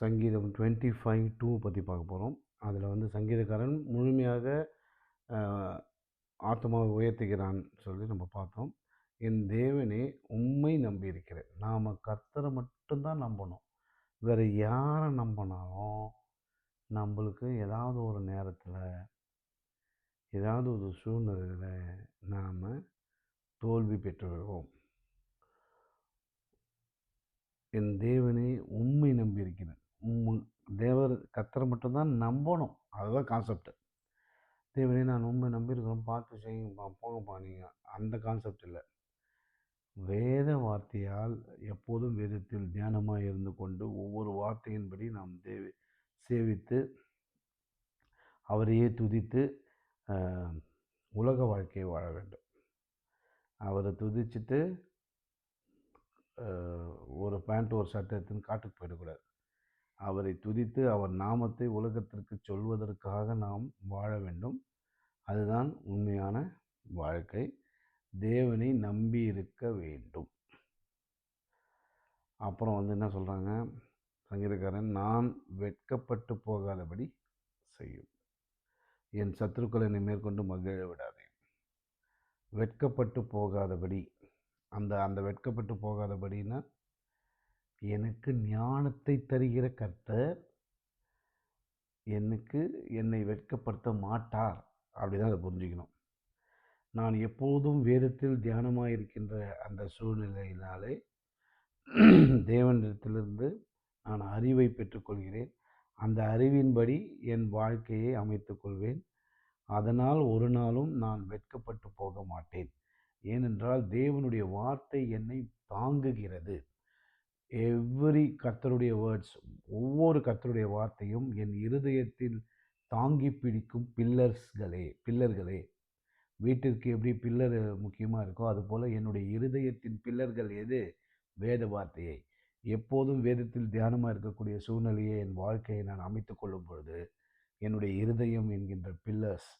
சங்கீதம் twenty five two பற்றி பார்க்க போகிறோம் அதில் வந்து சங்கீதக்காரன் முழுமையாக ஆத்மாவை உயர்த்துகிறான் சொல்லி நம்ம பார்த்தோம். என் தேவனே உண்மை நம்பியிருக்கிறேன். நாம் கர்த்தரை மட்டும்தான் நம்பணும். வேறு யாரை நம்பினாலும் நம்மளுக்கு ஏதாவது ஒரு நேரத்தில் ஏதாவது ஒரு சூழ்நிலையில் நாம் தோல்வி பெற்றுவிடுவோம் என் தேவனே உண்மை நம்பி இருக்கிறேன் தேவர் கத்தரை மட்டும்தான் நம்பணும். அதுதான் கான்செப்ட் தேவனே நான் உண்மை நம்பியிருக்கிறோம் பார்த்து செய்யுங்கப்பா போங்கப்பா நீங்கள் அந்த கான்செப்ட் இல்லை. வேத வார்த்தையால் எப்போதும் வேதத்தில் தியானமாக இருந்து கொண்டு ஒவ்வொரு வார்த்தையின்படி நாம் தேவி சேவித்து அவரையே துதித்து உலக வாழ்க்கையை வாழ வேண்டும். அவரை துதிச்சுட்டு ஒரு பேண்ட் ஒரு சட்டை எடுத்துன்னு காட்டுக்கு போயிடக்கூடாது. அவரை துதித்து அவர் நாமத்தை உலகத்திற்கு சொல்வதற்காக நாம் வாழ வேண்டும். அதுதான் உண்மையான வாழ்க்கை. தேவனை நம்பி இருக்க வேண்டும். அப்புறம் வந்து என்ன சொல்கிறாங்க சங்கீதக்காரன் நான் வெட்கப்பட்டு போகாதபடி செய்யும். என் சத்ருக்களை என்னை மேற்கொண்டு மகிழ விடாதே. வெட்கப்பட்டு போகாதபடி. அந்த அந்த வெட்கப்பட்டு போகாதபடின்னா எனக்கு ஞானத்தை தருகிற கர்த்தர் எனக்கு என்னை வெட்கப்படுத்த மாட்டார். அப்படிதான் அதை புரிஞ்சுக்கணும். நான் எப்போதும் வேதத்தில் தியானமாக இருக்கின்ற அந்த சூழ்நிலையினாலே தேவனிடத்திலிருந்து நான் அறிவை பெற்றுக்கொள்கிறேன். அந்த அறிவின்படி என் வாழ்க்கையை அமைத்துக்கொள்வேன். அதனால் ஒரு நாளும் நான் வெட்கப்பட்டு போக மாட்டேன். ஏனென்றால் தேவனுடைய வார்த்தை என்னை தாங்குகிறது. எவ்ரி கர்த்தருடைய வேர்ட்ஸ் ஒவ்வொரு கர்த்தருடைய வார்த்தையும் என் இருதயத்தில் தாங்கி பிடிக்கும் பில்லர்ஸ்களே பில்லர்களே. வீட்டிற்கு எப்படி பில்லர் முக்கியமாக இருக்கோ அதுபோல் என்னுடைய இருதயத்தின் பில்லர்கள் எது? வேத வார்த்தையை. எப்போதும் வேதத்தில் தியானமாக இருக்கக்கூடிய சூழ்நிலையை என் வாழ்க்கையை நான் அமைத்து கொள்ளும் பொழுது என்னுடைய இருதயம் என்கின்ற பில்லர்ஸ்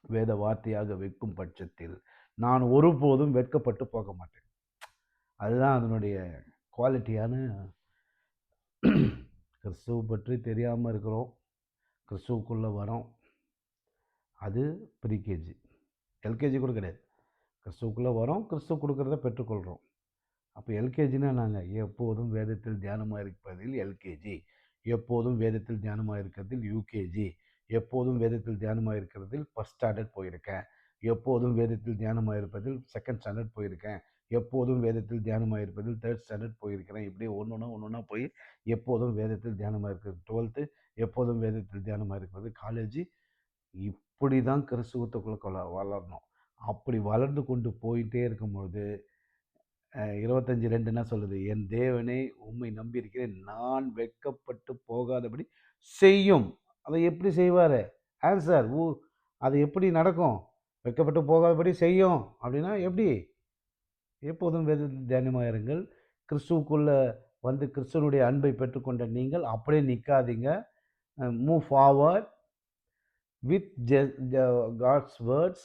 வேத வார்த்தையாக வைக்கும் பட்சத்தில் நான் ஒருபோதும் வெட்கப்பட்டு போக மாட்டேன். அதுதான் அதனுடைய குவாலிட்டியான கிறிஸ்துவ பற்றி தெரியாமல் இருக்கிறோம். கிறிஸ்துவுக்குள்ளே வரோம். அது ப்ரீகேஜி. எல்கேஜி கூட கிடையாது. கிறிஸ்துவுக்குள்ளே வரோம் கிறிஸ்துவ கொடுக்குறத பெற்றுக்கொள்கிறோம் அப்போ எல்கேஜினா நாங்கள் எப்போதும் வேதத்தில் தியானமாக இருப்பதில் எல்கேஜி. எப்போதும் வேதத்தில் தியானமாக இருக்கிறதில் யூகேஜி. எப்போதும் வேதத்தில் தியானமாக இருக்கிறதில் ஃபஸ்ட் ஸ்டாண்டர்ட் போயிருக்கேன். எப்போதும் வேதத்தில் தியானமாக இருப்பதில் செகண்ட் ஸ்டாண்டர்ட் போயிருக்கேன். எப்போதும் வேதத்தில் தியானமாக இருப்பதில் தேர்ட் ஸ்டாண்டர்ட் போயிருக்கிறேன். இப்படி ஒன்று ஒன்றா ஒன்று ஒன்றா போய் எப்போதும் வேதத்தில் தியானமாக இருக்கிறது. டுவெல்த்து எப்போதும் வேதத்தில் தியானமாக இருக்கிறது. காலேஜ் இப்படி தான் கிறிஸ்துவத்துக்குள்ளே வளரணும். அப்படி வளர்ந்து கொண்டு போயிட்டே இருக்கும்பொழுது இருபத்தஞ்சி இருபத்தஞ்சு ரெண்டு என்ன சொல்லுது? என் தேவனை உம்மை நம்பியிருக்கிறேன். நான் வெட்கப்பட்டு போகாதபடி செய்யும். அதை எப்படி செய்வார்? ஆன்சர் ஊ அது எப்படி நடக்கும்? வெட்கப்பட்டு போகாதபடி செய்யும். அப்படின்னா எப்படி? எப்போதும் வேதத்தில் தியானமாக இருங்கள். கிறிஸ்துவுக்குள்ளே வந்து கிறிஸ்துவனுடைய அன்பை பெற்றுக்கொண்ட நீங்கள் அப்படியே நிற்காதீங்க move forward with the God's words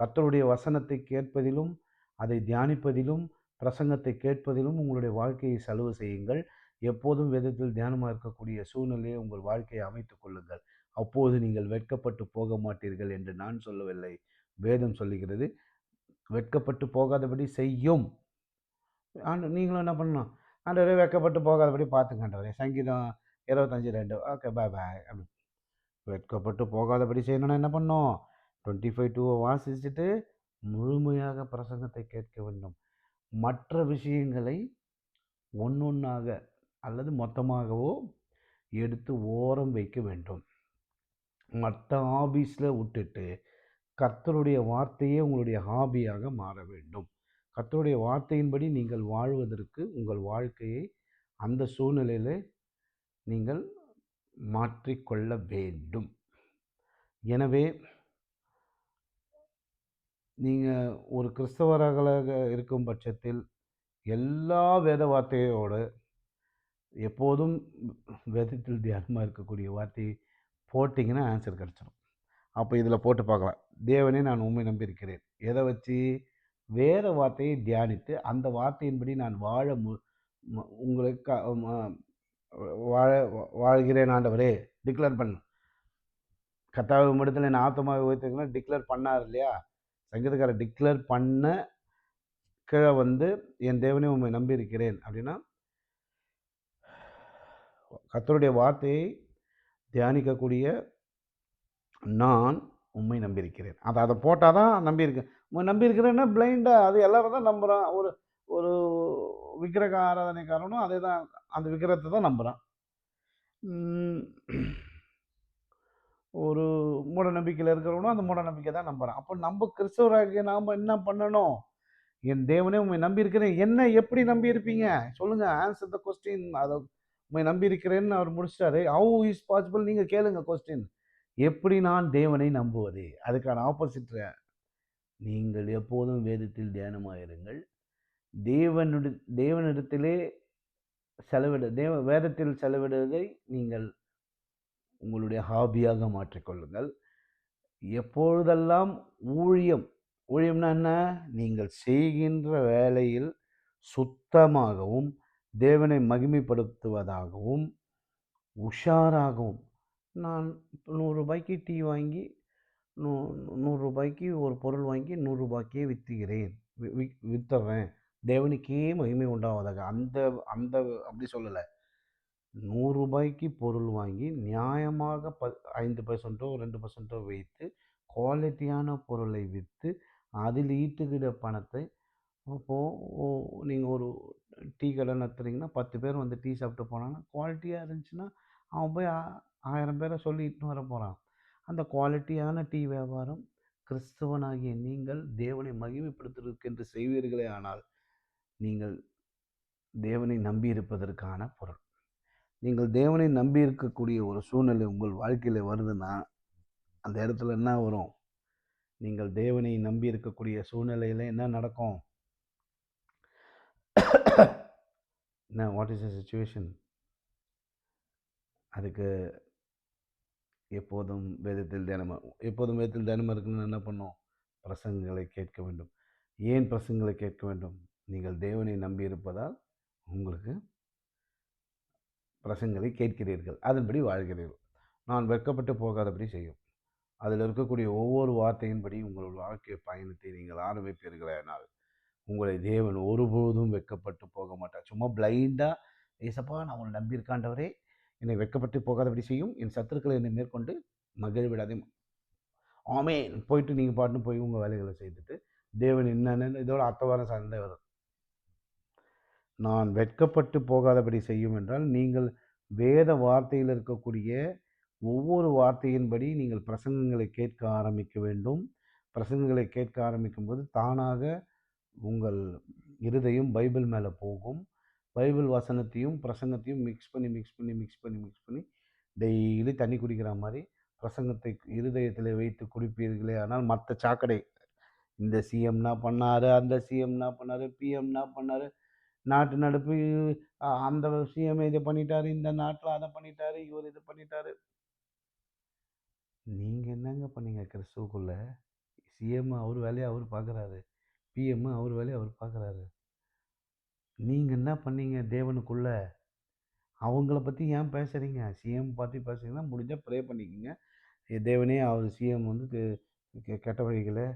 கத்தருடைய வசனத்தை கேட்பதிலும் அதை தியானிப்பதிலும் பிரசங்கத்தை கேட்பதிலும் உங்களுடைய வாழ்க்கையை செலவு செய்யுங்கள். எப்போதும் வேதத்தில் தியானமாக இருக்கக்கூடிய சூழ்நிலையை உங்கள் வாழ்க்கையை அமைத்துக் கொள்ளுங்கள். அப்போது நீங்கள் வெட்கப்பட்டு போக மாட்டீர்கள் என்று நான் சொல்லவில்லை. வேதம் சொல்லுகிறது. வெட்கப்பட்டு போகாதபடி செய்யும். ஆண்டு நீங்களும் என்ன பண்ணணும்? ஆண்டவரே வெட்கப்பட்டு போகாதபடி பார்த்துங்க ஆண்டவரே. சங்கீதம் இருபத்தஞ்சி ரெண்டு. ஓகே பாய் பாய் அப்படி. வெட்கப்பட்டு போகாதபடி செய்யணும்னா என்ன பண்ணோம் டுவெண்ட்டி ஃபைவ் டூவை வாசிச்சுட்டு முழுமையாக பிரசங்கத்தை கேட்க வேண்டும். மற்ற விஷயங்களை ஒன்று ஒன்றாக அல்லது மொத்தமாகவோ எடுத்து ஓரம் வைக்க வேண்டும். மற்ற ஆபீஸில் விட்டுட்டு கர்த்தருடைய வார்த்தையே உங்களுடைய ஹாபியாக மாற வேண்டும். கர்த்தருடைய வார்த்தையின்படி நீங்கள் வாழ்வதற்கு உங்கள் வாழ்க்கையை அந்த சூழ்நிலையில் நீங்கள் மாற்றிக்கொள்ள வேண்டும். எனவே நீங்கள் ஒரு கிறிஸ்தவர்களாக இருக்கும் பட்சத்தில் எல்லா வேத வார்த்தையோடு எப்போதும் வேதத்தில் தியானமாக இருக்கக்கூடிய வார்த்தையை போட்டிங்கன்னா ஆன்சர் கிடச்சிடும் அப்போ இதில் போட்டு பார்க்கலாம். தேவனே நான் உண்மை நம்பியிருக்கிறேன். எதை வச்சு? வேறு வார்த்தையை தியானித்து அந்த வார்த்தையின்படி நான் வாழ மு உங்களுக்கு வாழ வாழ்கிறேன் ஆண்டவரே டிக்ளேர் பண்ண. கத்தாவை மடத்தில் நான் ஆத்தமாக உயர்த்துக்கலாம் டிக்ளேர் பண்ணார் இல்லையா? சங்கீதக்காரர் டிக்ளேர் பண்ண கீழே வந்து என் தேவனே உண்மை நம்பி இருக்கிறேன் அப்படின்னா கத்தருடைய வார்த்தையை தியானிக்கக்கூடிய நான் உண்மை நம்பியிருக்கிறேன். அதை அதை போட்டால் தான் நம்பியிருக்கேன் உண்மை நம்பியிருக்கிறேன்னா பிளைண்டாக அது எல்லோரும் தான் நம்புகிறான் ஒரு ஒரு விக்கிரக ஆராதனைக்காரனும் அதே தான் அந்த விக்கிரகத்தை தான் நம்புகிறான் ஒரு மூட நம்பிக்கையில் இருக்கிறவனும் அந்த மூட நம்பிக்கை தான் நம்புகிறான் அப்போ நம்ம கிறிஸ்தவராக நாம் என்ன பண்ணணும்? என் தேவனே உண்மை நம்பியிருக்கிறேன். என்ன எப்படி நம்பி இருப்பீங்க சொல்லுங்கள் ஆன்சர் த கொஸ்டின் அதை உண்மை நம்பியிருக்கிறேன்னு அவர் முடிச்சிட்டாரு. ஹவு இஸ் பாசிபிள் நீங்கள் கேளுங்க கொஸ்டின் எப்படி நான் தேவனை நம்புவது? அதுக்கான ஆப்போசிட் நீங்கள் எப்போதும் வேதத்தில் தியானமாயிருங்கள். தேவனுடைய தேவனிடத்திலே செலவிட தேவ வேதத்தில் செலவிடுவதை நீங்கள் உங்களுடைய ஹாபியாக மாற்றிக்கொள்ளுங்கள். எப்பொழுதெல்லாம் ஊழியம் ஊழியம்னா என்ன? நீங்கள் செய்கின்ற வேலையில் சுத்தமாகவும் தேவனை மகிமைப்படுத்துவதாகவும் உஷாராகவும் நான் நூறுரூபாய்க்கு டீ வாங்கி நூ நூறுரூபாய்க்கு ஒரு பொருள் வாங்கி நூறுரூபாய்க்கே விற்றுகிறேன் வி விற்றுறேன் தேவனுக்கே மகிமை உண்டாவதாக. அந்த அந்த அப்படி சொல்லலை. நூறுரூபாய்க்கு பொருள் வாங்கி நியாயமாக ப ஐந்து பர்சன்ட்டோ ரெண்டு பர்சன்ட்டோ வைத்து குவாலிட்டியான பொருளை விற்று அதில் ஈட்டுகிற பணத்தை அப்போது நீங்கள் ஒரு டீ கடை நடத்துறீங்கன்னா பத்து பேர் வந்து டீ சாப்பிட்டு போனாங்கன்னா குவாலிட்டியாக இருந்துச்சுன்னா அவன் போய் ஆயிரம் பேரை சொல்லி இட்டுன்னு வர போகிறான் அந்த குவாலிட்டியான டீ வியாபாரம் கிறிஸ்தவனாகிய நீங்கள் தேவனை மகிமைப்படுத்துவதற்கு செய்வீர்களே ஆனால் நீங்கள் தேவனை நம்பி இருப்பதற்கான பொருள். நீங்கள் தேவனை நம்பி இருக்கக்கூடிய ஒரு சூழ்நிலை உங்கள் வாழ்க்கையில் வருதுன்னா அந்த இடத்துல என்ன வரும்? நீங்கள் தேவனை நம்பி இருக்கக்கூடிய சூழ்நிலையில் என்ன நடக்கும்? என்ன வாட் இஸ் த சுச்சுவேஷன் அதுக்கு எப்போதும் வேதத்தில் தினமும் எப்போதும் வேதத்தில் தினமும் இருக்குன்னு என்ன பண்ணும்? பிரசங்களை கேட்க வேண்டும். ஏன் பிரசங்களை கேட்க வேண்டும்? நீங்கள் தேவனை நம்பி இருப்பதால் உங்களுக்கு பிரசங்களை கேட்கிறீர்கள். அதன்படி வாழ்கிறீர்கள். நான் வெட்கப்பட்டு போகாதபடி செய்யும். அதில் இருக்கக்கூடிய ஒவ்வொரு வார்த்தையின்படி உங்கள் வாழ்க்கை பயணத்தை நீங்கள் ஆரம்பிப்பீர்களானால் உங்களை தேவன் ஒருபோதும் வெட்கப்பட்டு போக மாட்டார். சும்மா பிளைண்டாக ஏசப்பா நான் உங்களை நம்பியிருக்காண்டவரே என்னை வெட்கப்பட்டு போகாதபடி செய்யும். என் சத்துருக்களை என்னை மேற்கொண்டு மகிழ்விடாதே ஆமே போயிட்டு நீங்கள் பாட்டுன்னு போய் உங்கள் வேலைகளை செய்துட்டு தேவன் என்னென்னு இதோட அத்தவாரம் சார்ந்தே சண்டை வரும். நான் வெட்கப்பட்டு போகாதபடி செய்யும் என்றால் நீங்கள் வேத வார்த்தையில் இருக்கக்கூடிய ஒவ்வொரு வார்த்தையின்படி நீங்கள் பிரசங்கங்களை கேட்க ஆரம்பிக்க வேண்டும். பிரசங்கங்களை கேட்க ஆரம்பிக்கும் போது தானாக உங்கள் இருதையும் பைபிள் மேலே போகும். பைபிள் வசனத்தையும் பிரசங்கத்தையும் மிக்ஸ் பண்ணி மிக்ஸ் பண்ணி மிக்ஸ் பண்ணி மிக்ஸ் பண்ணி டெய்லி தண்ணி குடிக்கிற மாதிரி பிரசங்கத்தை இருதயத்தில் வைத்து குடிப்பீர்களே. ஆனால் மற்ற சாக்கடை இந்த சிஎம்னா பண்ணார் அந்த சிஎம்னா பண்ணார் பிஎம்னா பண்ணார் நாட்டு நடப்பு அந்த சிஎம் இதை பண்ணிட்டாரு இந்த நாட்டில் அதை பண்ணிட்டாரு இவர் இதை பண்ணிட்டாரு. நீங்கள் என்னங்க பண்ணீங்க கிறிஸ்துவுக்குள்ளே? சிஎம் அவர் வேலையை அவர் பார்க்குறாரு. பிஎம் அவர் வேலையை அவர் பார்க்குறாரு. நீங்கள் என்ன பண்ணீங்க தேவனுக்குள்ள? அவங்கள பற்றி ஏன் பேசுகிறீங்க சிஎம் பற்றி பேசுகிறீங்கன்னா முடிஞ்சால் ப்ரே பண்ணிக்கோங்க. தேவனே அவர் சிஎம் வந்து கெட்ட வழிகளை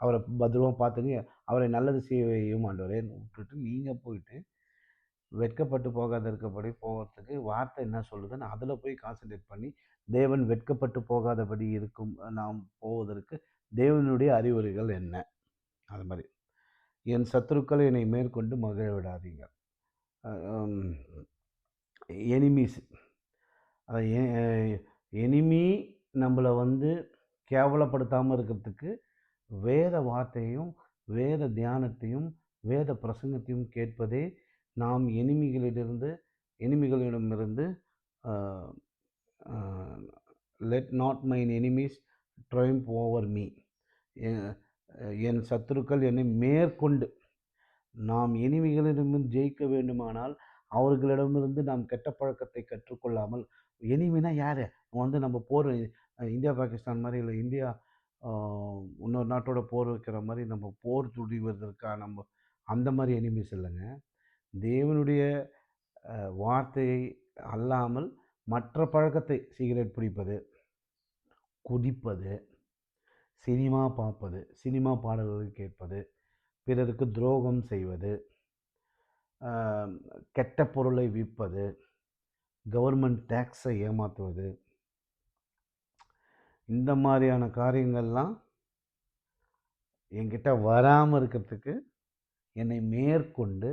அவரை பத்திரமாக பார்த்துங்க அவரை நல்லது செய்ய வையும் ஆண்டவரேன்னு விட்டுட்டு நீங்கள் போயிட்டு வெட்கப்பட்டு போகாத இருக்கப்படி போகிறதுக்கு வார்த்தை என்ன சொல்லுதுன்னு அதில் போய் கான்சன்ட்ரேட் பண்ணி தேவன் வெட்கப்பட்டு போகாதபடி இருக்கும் நாம் போவதற்கு தேவனுடைய அறிவுரைகள் என்ன? அது மாதிரி. என் சத்துருக்கள் என்னை மேற்கொண்டு மகிழ விடாதீங்க. எனிமீஸ் எனிமி நம்மளை வந்து கேவலப்படுத்தாமல் இருக்கிறதுக்கு வேத வார்த்தையும் வேத தியானத்தையும் வேத பிரசங்கத்தையும் கேட்பதே நாம் எனிமிகளிலிருந்து எனிமிகளிடமிருந்து let not mine enemies triumph over me என் சத்துருக்கள் என்னை மேற்கொண்டு நாம் எனிமிகளிடமிருந்து ஜெயிக்க வேண்டுமானால் அவர்களிடமிருந்து நாம் கெட்ட பழக்கத்தை கற்றுக்கொள்ளாமல் எனிமினா யார்? வந்து நம்ம போர் இந்தியா பாகிஸ்தான் மாதிரி இல்லை இந்தியா இன்னொரு நாட்டோட போர் வைக்கிற மாதிரி நம்ம போர் துடிவதற்காக நம்ம அந்த மாதிரி எனிமீஸ் இல்லைங்க தேவனுடைய வார்த்தையை அல்லாமல் மற்ற பழக்கத்தை சிகரெட் பிடிப்பது குடிப்பது சினிமா பார்ப்பது சினிமா பாடல்கள் கேட்பது பிறருக்கு துரோகம் செய்வது கெட்ட பொருளை விற்பது கவர்மெண்ட் டேக்ஸை ஏமாற்றுவது. இந்த மாதிரியான காரியங்கள்லாம் என்கிட்ட வராமல் இருக்கிறதுக்கு என்னை மேற்கொண்டு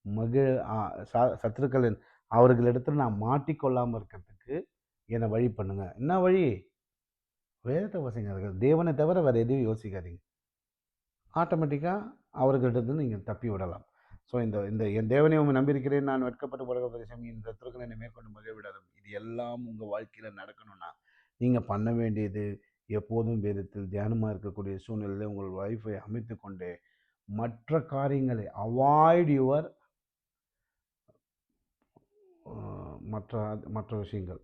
மகிழ ச- சத்துருக்களின் அவர்களிடத்தில் நான் மாட்டிக்கொள்ளாமல் இருக்கிறதுக்கு என்னை வழி பண்ணுங்கள் என்ன வழி? வேதத்தை வசிங்கார்கள் தேவனை தவிர வேறு எதுவும் யோசிக்காதீங்க. ஆட்டோமேட்டிக்காக அவர்களிடத்து நீங்கள் தப்பி விடலாம். ஸோ இந்த இந்த என் தேவனை உண்மை நம்பியிருக்கிறேன் நான் வெட்கப்பட்டு உலக பிரதேசம் இந்த சத்துருக்கள் என்னை மேற்கொண்டு மகிழ விடாதும் இது எல்லாம் உங்கள் வாழ்க்கையில் நடக்கணும்னா நீங்கள் பண்ண வேண்டியது எப்போதும் வேதத்தில் தியானமாக இருக்கக்கூடிய சூழ்நிலையில் உங்கள் ஒய்ஃபை அமைத்து கொண்டு மற்ற காரியங்களை அவாய்ட் யுவர் மற்ற மற்ற விஷயங்கள்.